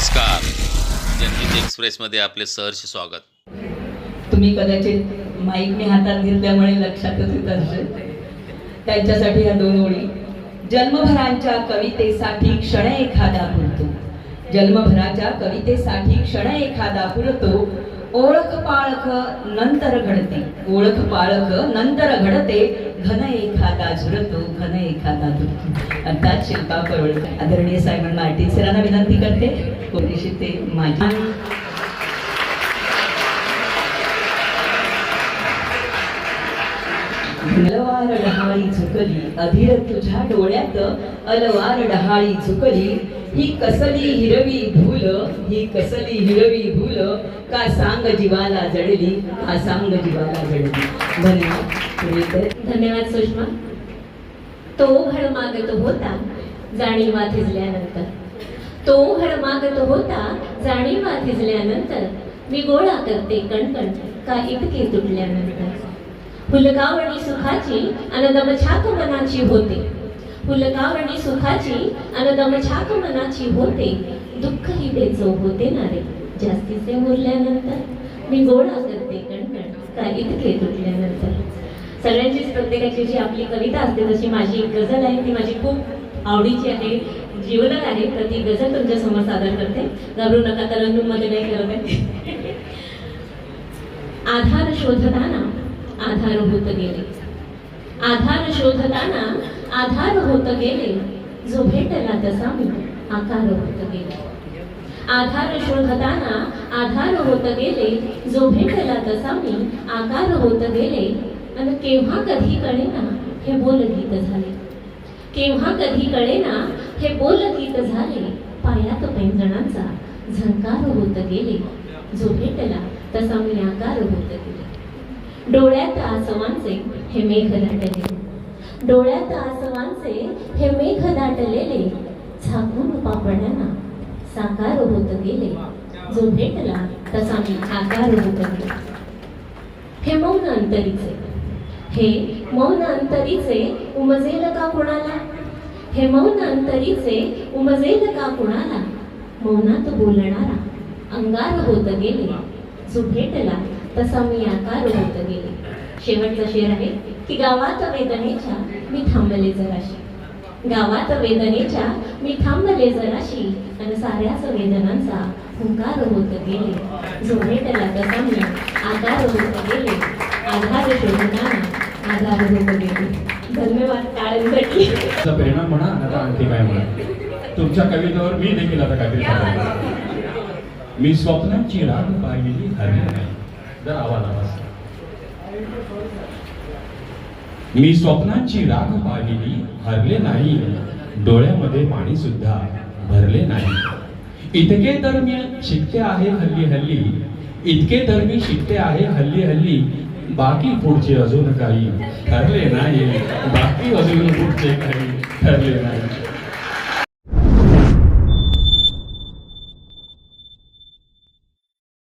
नमस्कार. जनहित एक्सप्रेसमध्ये आपले सहर्ष स्वागत. तुम्ही कदाचित माईक मी हातात घेतल्यामुळे लक्षातच येत असेल. त्यांच्यासाठी ह्या दोन ओळी जन्मभरांच्या कवितेसाठी क्षण एखादा पुरतो. जन्मभराच्या कवितेसाठी क्षण एखादा फुलतो ओळख पाळख नंतर घडते. ओळख पाळख नंतर घडते. घन एखादा झुरतो घन एखादा धुरतो अर्थात शिल्पा परवडकर आदरणीय सायमन मार्टिन सरांना विनंती करते. थोडीशी ते माझी. झुकली. अधीर तुझ्या डोळ्यात अलवार डहाळी झुकली. ही कसली हिरवी भूल ही कसली हिरवी भूल का सांग जीवाला जडली का सांग जीवाला जडली धन्यवाद धन्यवाद सुषमा. तो घड मागत होता जाणीवा थिजल्यानंतर. तो घड मागत होता जाणीवा थिजल्यानंतर. मी गोळा करते कणकण का इतके तुटल्यानंतर. फुलकावणी सुखाची अनदमछाक मनाची होते. फुलकावणी सुखाची अनदमछाक मनाची होते. दुःख ही बेचव होते ना रे जास्तीचे मुरल्यानंतर मी गोळा करते कणकण. का इतके तुटल्यानंतर? सगळ्यांचीच प्रत्येकाची जी आपली कविता असते तशी माझी एक गझल आहे ती माझी खूप आवडीची आहे जीवनात आहे तर ती गझल तुमच्यासमोर सादर करते. घाबरू नका तरंगून मध्ये नाही करत आहे. आधार शोधताना आधार होत गेले. आधार शोधताना आधार होत गेले. जो भेटला तसा मी आकार होत गेले. आधार शोधताना आधार होत गेले. जो भेटला तसा मी आकार होत गेले. आणि केव्हा कधी कळेना हे बोल गीत झाले. केव्हा कधी कळेना हे बोल गीत झाले. पायात पैंजणांचा झंकार होत गेले. जो भेटला तसा मी आकार होत गेले. डोळ्यात आसवांचे हे मेघ दाटले डोळ्यात आसवांचे हे मेघ दाटलेले झाकून पापड्यांना साकार होत गेले. जो भेटला तसा मी आकार होत गेले. हे मौन अंतरीचे. हे मौन अंतरीचे उमजेल का कुणाला? हे मौन अंतरीचे उमजेल का कुणाला? मौनात बोलणारा अंगार होत गेले. जो भेटला तसा मी आकार होत गेले. शेवटचा शेर आहे की गावात वेदनेच्या मी थांबले जराशी. गावात वेदनेच्या मी थांबले जराशी आणि साऱ्याच वेदनांचा हुंकार होत गेले. जो भेटला तसा मी आकार होत गेले. आधार शोधताना आधार होत गेले. धन्यवाद टाळ्यांसाठी त्याचा म्हणा आता आणखी काय म्हणा. तुमच्या कवितेवर मी देखील आता काहीतरी मी स्वप्नांची राग पाहिली हरली नाही. जर आवाज आवाज मी स्वप्नांची राग पाहिली हरले नाही. डोळ्यामध्ये पाणी सुद्धा भरले नाही. इतके तर मी शिकते आहे हल्ली हल्ली. इतके तर मी शिकते आहे हल्ली हल्ली. बाकी पुढचे अजून काही ठरले नाही. बाकी अजून पुढचे काही ठरले नाही.